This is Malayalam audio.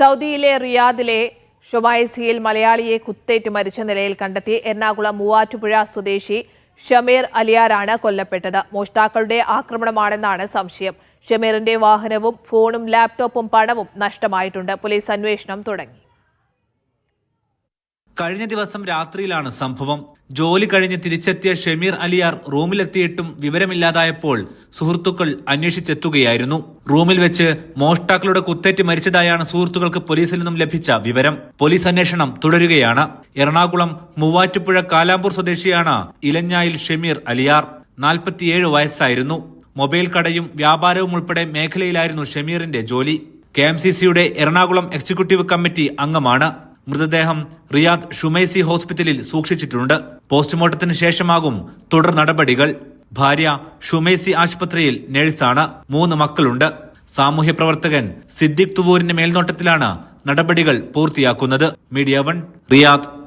സൗദിയിലെ റിയാദിലെ ഷൊബായസിയിൽ മലയാളിയെ കുത്തേറ്റ് മരിച്ച നിലയിൽ കണ്ടെത്തി എറണാകുളം മൂവാറ്റുപുഴ സ്വദേശി ഷമീർ അലിയാറാണ് കൊല്ലപ്പെട്ടത്. മോഷ്ടാക്കളുടെ ആക്രമണമാണെന്നാണ് സംശയം. ഷമീറിന്റെ വാഹനവും ഫോണും ലാപ്ടോപ്പും പണവും നഷ്ടമായിട്ടുണ്ട്. പോലീസ് അന്വേഷണം തുടങ്ങി. കഴിഞ്ഞ ദിവസം രാത്രിയിലാണ് സംഭവം. ജോലി കഴിഞ്ഞ് തിരിച്ചെത്തിയ ഷമീർ അലിയാർ റൂമിലെത്തിയിട്ടും വിവരമില്ലാതായപ്പോൾ സുഹൃത്തുക്കൾ അന്വേഷിച്ചെത്തുകയായിരുന്നു. റൂമിൽ വെച്ച് മോഷ്ടാക്കളുടെ കുത്തേറ്റ് മരിച്ചതായാണ് സുഹൃത്തുക്കൾക്ക് പോലീസിൽ നിന്നും ലഭിച്ച വിവരം. പോലീസ് അന്വേഷണം തുടരുകയാണ്. എറണാകുളം മൂവാറ്റുപുഴ കാലാമ്പൂർ സ്വദേശിയാണ് ഇലഞ്ഞായിൽ ഷമീർ അലിയാർ. നാൽപ്പത്തിയേഴ് വയസ്സായിരുന്നു. മൊബൈൽ കടയും വ്യാപാരവും ഉൾപ്പെടെ മേഖലയിലായിരുന്നു ഷമീറിന്റെ ജോലി. കെ എം സി സിയുടെ എറണാകുളം എക്സിക്യൂട്ടീവ് കമ്മിറ്റി അംഗമാണ്. മൃതദേഹം റിയാദ് ഷുമൈസി ഹോസ്പിറ്റലിൽ സൂക്ഷിച്ചിട്ടുണ്ട്. പോസ്റ്റ്മോർട്ടത്തിന് ശേഷമാകും തുടർ നടപടികൾ. ഭാര്യ ഷുമൈസി ആശുപത്രിയിൽ നഴ്സാണ്. മൂന്ന് മക്കളുണ്ട്. സാമൂഹ്യ പ്രവർത്തകൻ സിദ്ദിഖ് തുവൂരിന്റെ മേൽനോട്ടത്തിലാണ് നടപടികൾ പൂർത്തിയാക്കുന്നത്. Media One Riyadh.